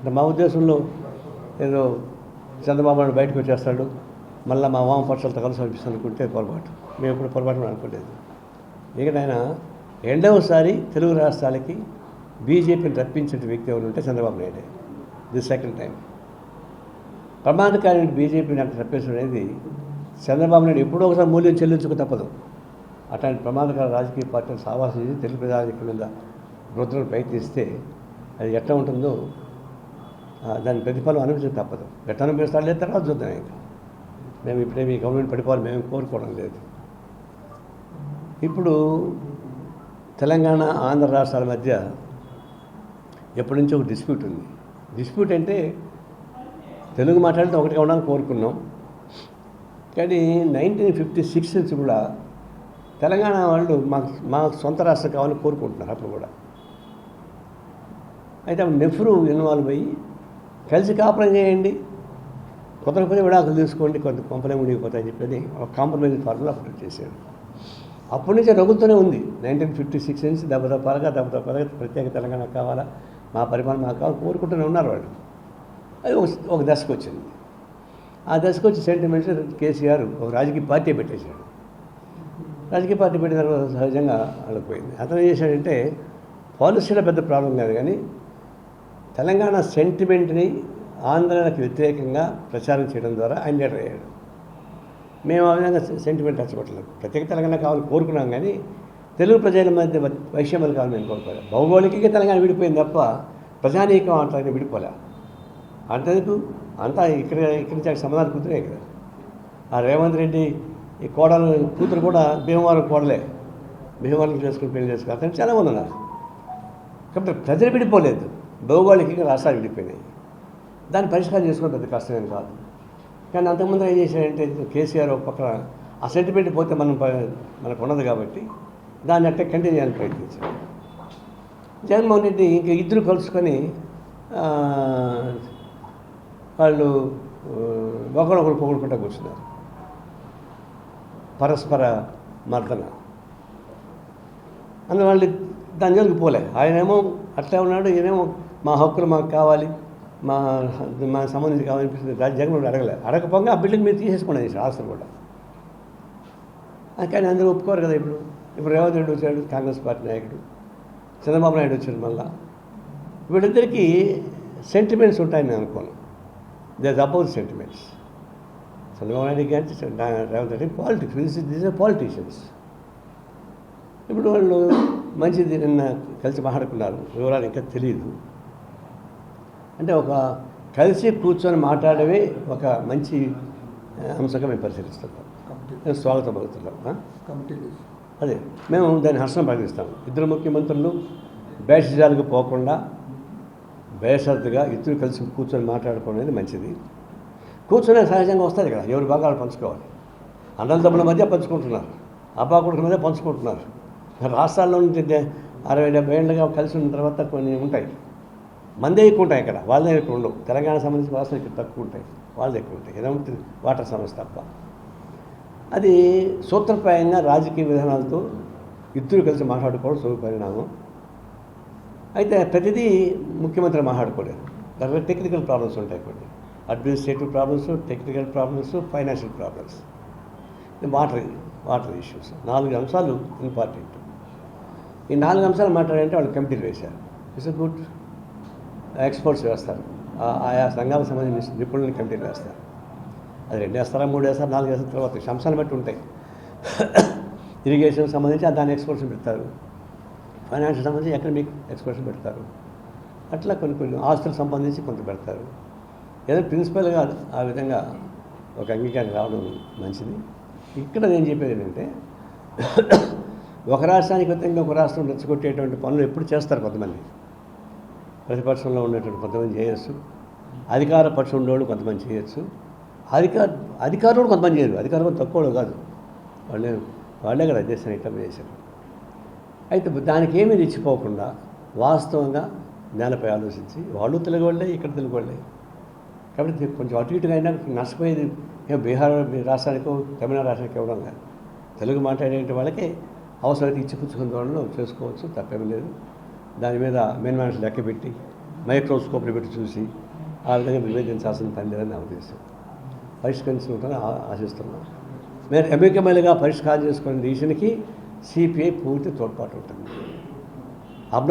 అంటే మా ఉద్దేశంలో ఏదో చంద్రబాబు నాయుడు బయటకు వచ్చేస్తాడు మళ్ళీ మా వామపక్షాలతో కలిసి అనిపిస్తుంది అనుకుంటే పొరపాటు. మేము ఇప్పుడు పొరపాటు అనుకోలేదు. ఇక ఆయన రెండవసారి తెలుగు రాష్ట్రాలకి బీజేపీని రప్పించిన వ్యక్తి ఎవరు ఉంటే చంద్రబాబు నాయుడే. The second time. ప్రమాదకారి బీజేపీని అక్కడ రప్పించడం అనేది చంద్రబాబు నాయుడు ఎప్పుడో ఒకసారి మూల్యం చెల్లించుకు తప్పదు. అట్లాంటి ప్రమాదకర రాజకీయ పార్టీని సావాసం చేసి తెలుగు ప్రజాధిక మీద వృద్ధులను ప్రయత్నిస్తే అది ఎట్లా ఉంటుందో దాని ప్రతిఫలం అనుభవించడం తప్పదు. ఎట్లా అనుభవిస్తాడు లేదు తర్వాత చూద్దాం ఇంకా. మేము ఇప్పుడే మీ గవర్నమెంట్ పడిపోవాలి మేము కోరుకోవడం లేదు. ఇప్పుడు తెలంగాణ ఆంధ్ర రాష్ట్రాల మధ్య ఎప్పటి నుంచో ఒక డిస్ప్యూట్ ఉంది. డిస్ప్యూట్ అంటే తెలుగు మాట్లాడితే ఒకటిగా ఉండాలని కోరుకున్నాం. కానీ నైన్టీన్ ఫిఫ్టీ సిక్స్ నుంచి కూడా తెలంగాణ వాళ్ళు మాకు మా సొంత రాష్ట్రం కావాలని కోరుకుంటున్నారు అప్పుడు కూడా. అయితే అప్పుడు నెహ్రూ ఇన్వాల్వ్ అయ్యి కలిసి కాపురం చేయండి. కుదరకపోతే విడాకులు తీసుకోండి కొంత కొంపలే మునిగిపోతాయని చెప్పేది ఒక కాంప్రమైజ్ ఫార్ములా అప్పుడు చేశాడు. అప్పటి నుంచి రగులుతూనే ఉంది. నైన్టీన్ ఫిఫ్టీ సిక్స్ నుంచి దెబ్బదప్పాలుగా దెబ్బదప్పాలుగా ప్రత్యేక తెలంగాణ కావాలా మా పరిపాలన మాకు కావాలి కోరుకుంటూనే ఉన్నారు వాళ్ళు. అది ఒక ఒక దశకు వచ్చింది. ఆ దశకు వచ్చి సెంటిమెంట్స్ కేసీఆర్ ఒక రాజకీయ పార్టీ పెట్టేశాడు. రాజకీయ పార్టీ పెట్టిన తర్వాత సహజంగా అడిగిపోయింది అతను ఏం చేశాడంటే పాలసీలో పెద్ద ప్రాబ్లం కాదు కానీ తెలంగాణ సెంటిమెంట్ని ఆందోళనకు వ్యతిరేకంగా ప్రచారం చేయడం ద్వారా ఆయన లీడర్ అయ్యాడు. మేము ఆ విధంగా సెంటిమెంట్ రెచ్చగొట్టలేదు ప్రత్యేక తెలంగాణ కావాలని కోరుకున్నాం కానీ తెలుగు ప్రజల మధ్య వైషమ్యాలు కావాలని మేము కోరుకోలేదు భౌగోళికంగా తెలంగాణ విడిపోయింది తప్ప ప్రజానీకం అట్లా విడిపోలే. అంతేందుకు? అంతా ఇక్కడ ఇక్కడి నుంచి సమాధానం కూతురే కదా. ఆ రేవంత్ రెడ్డి ఈ కోడలు కూతురు కూడా భీమవరం కోడలే. భీమవరం చేసుకుని పెళ్ళి చేసుకుని అతను చాలామంది ఉన్నారు. కాబట్టి ప్రజలు విడిపోలేదు. భౌగోళికంగా రాష్ట్రాలు విడిపోయినాయి. దాన్ని పరిష్కారం చేసుకోవడం పెద్ద కష్టమేం కాదు. కానీ అంతకుముందు ఏం చేశారంటే కేసీఆర్ ఒక పక్కన ఆ సెంటిమెంట్ పోతే మనం మనకు ఉండదు కాబట్టి దాన్ని అట్టే కంటిన్యూ చేయాలని ప్రయత్నించాం జగన్మోహన్ రెడ్డి ఇంక ఇద్దరు కలుసుకొని వాళ్ళు ఒకరొకరు పొగుడుకుంటా కూర్చున్నారు. పరస్పర మర్దన. అందువల్ల దాని జోలికి పోలే. ఆయనేమో అట్లా ఉన్నాడు ఈయనేమో మా హక్కులు మాకు కావాలి మా మా సంబంధించి కావాలనిపిస్తుంది జగన్ అడగలే. అడగపోగా ఆ బిల్డింగ్ మీరు తీసేసుకోండి చేసి కూడా. కానీ అందరూ ఒప్పుకోరు కదా ఇప్పుడు. ఇప్పుడు రేవంత్ రెడ్డి వచ్చాడు కాంగ్రెస్ పార్టీ నాయకుడు. చంద్రబాబు నాయుడు వచ్చాడు మళ్ళా. వీళ్ళిద్దరికీ సెంటిమెంట్స్ ఉంటాయని నేను అనుకోను. They above sentiments Chandrababu Naidu కానీ Revanth Reddy politics this this are politicians ఇప్పుడు వాళ్ళు మంచిది నిన్న కలిసి మాట్లాడుకున్నారు. వివరాలు ఇంకా తెలియదు అంటే ఒక కలిసి కూర్చొని మాట్లాడమే ఒక మంచి అంశంగా మేము పరిశీలిస్తున్నాం మేము స్వాగతం పలుకుతున్నాం? అదే మేము దాన్ని హర్షం ప్రకటిస్తాం. ఇద్దరు ముఖ్యమంత్రులు బేషజాలకు పోకుండా బేషరతుగా ఇద్దరు కలిసి కూర్చొని మాట్లాడుకోవడం అనేది మంచిది. కూర్చొనే సహజంగా వస్తుంది కదా ఎవరి భాగాలు పంచుకోవాలి. అన్నల తమ్ముల మధ్య పంచుకుంటున్నారు అబ్బాకుడుల మధ్య పంచుకుంటున్నారు. రాష్ట్రాల్లో నుంచి అరవై డెబ్బై ఏళ్ళుగా కలిసి ఉన్న తర్వాత కొన్ని ఉంటాయి. మందే ఎక్కువ ఉంటాయి ఇక్కడ వాళ్ళే ఎక్కువ ఉండవు. తెలంగాణ సంబంధించిన వాసన ఇక్కడ తక్కువ ఉంటాయి. వాళ్ళే ఎక్కువ ఉంటాయి. ఏదో ఉంటుంది వాటర్ సమస్య తప్ప. అది సూత్రప్రాయంగా రాజకీయ విధానాలతో ఇద్దరు కలిసి మాట్లాడుకోవడం శుభ పరిణామం. అయితే ప్రతిదీ ముఖ్యమంత్రి మాట్లాడుకోలేరు. దాంట్లో టెక్నికల్ ప్రాబ్లమ్స్ ఉంటాయి కొన్ని. Administrative problems technical problems financial problems water water issues నాలుగు అంశాలు ఇంపార్టెంట్ ఈ నాలుగు అంశాలు మాట్లాడంటే వాళ్ళు కమిటీలు వేశారు. ఇట్స్ గుడ్ ఎక్స్పర్ట్స్ వేస్తారు. ఆయా సంఘాలకు సంబంధించిన నిపుణులని కమిటీలు వేస్తారు. అది రెండు వేస్తారా మూడు వేస్తారు నాలుగు వేస్తారు తర్వాత అంశాలను బట్టి ఉంటాయి. ఇరిగేషన్ సంబంధించి దాని ఎక్స్పర్ట్స్ పెడతారు. ఫైనాన్షియల్ సంబంధించి ఎకనమిక్ ఎక్స్పర్ట్స్ పెడతారు. అట్లా కొన్ని కొన్ని ఆస్తులకు సంబంధించి కొంత పెడతారు. ఏదో ప్రిన్సిపల్గా ఆ విధంగా ఒక అంగీకారం రావడం మంచిది. ఇక్కడ నేను చెప్పేది ఏంటంటే ఒక రాష్ట్రానికి వ్యతిరేకంగా ఒక రాష్ట్రం రెచ్చగొట్టేటువంటి పనులు ఎప్పుడు చేస్తారు కొంతమంది. ప్రతిపక్షంలో ఉండేటువంటి కొంతమంది చేయొచ్చు. అధికార పక్షం ఉండేవాళ్ళు కొంతమంది చేయొచ్చు. అధికార అధికారులు కొంతమంది చేయరు. అధికారులు కూడా తక్కువ కాదు. వాళ్ళే వాళ్ళే కదా దేశాన్ని ఇట్లా చేశారు. అయితే దానికి ఏమీ తెచ్చిపోకుండా వాస్తవంగా జ్ఞానపై ఆలోచించి వాళ్ళు తెలుగు వాళ్ళే ఇక్కడ తెలుగు వాళ్ళే. కాబట్టి కొంచెం అటు ఇటుగా అయినా నష్టపోయేది ఏం బీహార్ రాష్ట్రానికో తమిళనాడు రాష్ట్రానికి ఇవ్వడం కాదు తెలుగు మాట్లాడే వాళ్ళకి అవసరమైతే ఇచ్చిపుచ్చుకున్న వాళ్ళు చేసుకోవచ్చు తప్పేమీ లేదు. దాని మీద మెయిన్ మనిషి లెక్క పెట్టి మైక్రోస్కోప్ని పెట్టి చూసి ఆ విధంగా వివేదించాల్సిన పని లేదని నా ఉద్దేశం. పరిష్కరించుకుంటారని ఆశిస్తున్నాను. మీరు ఎమ్మికమేలుగా పరిష్కారం చేసుకునే డిసిషన్కి సిపిఐ పూర్తి తోడ్పాటు ఉంటుంది. అబ్నా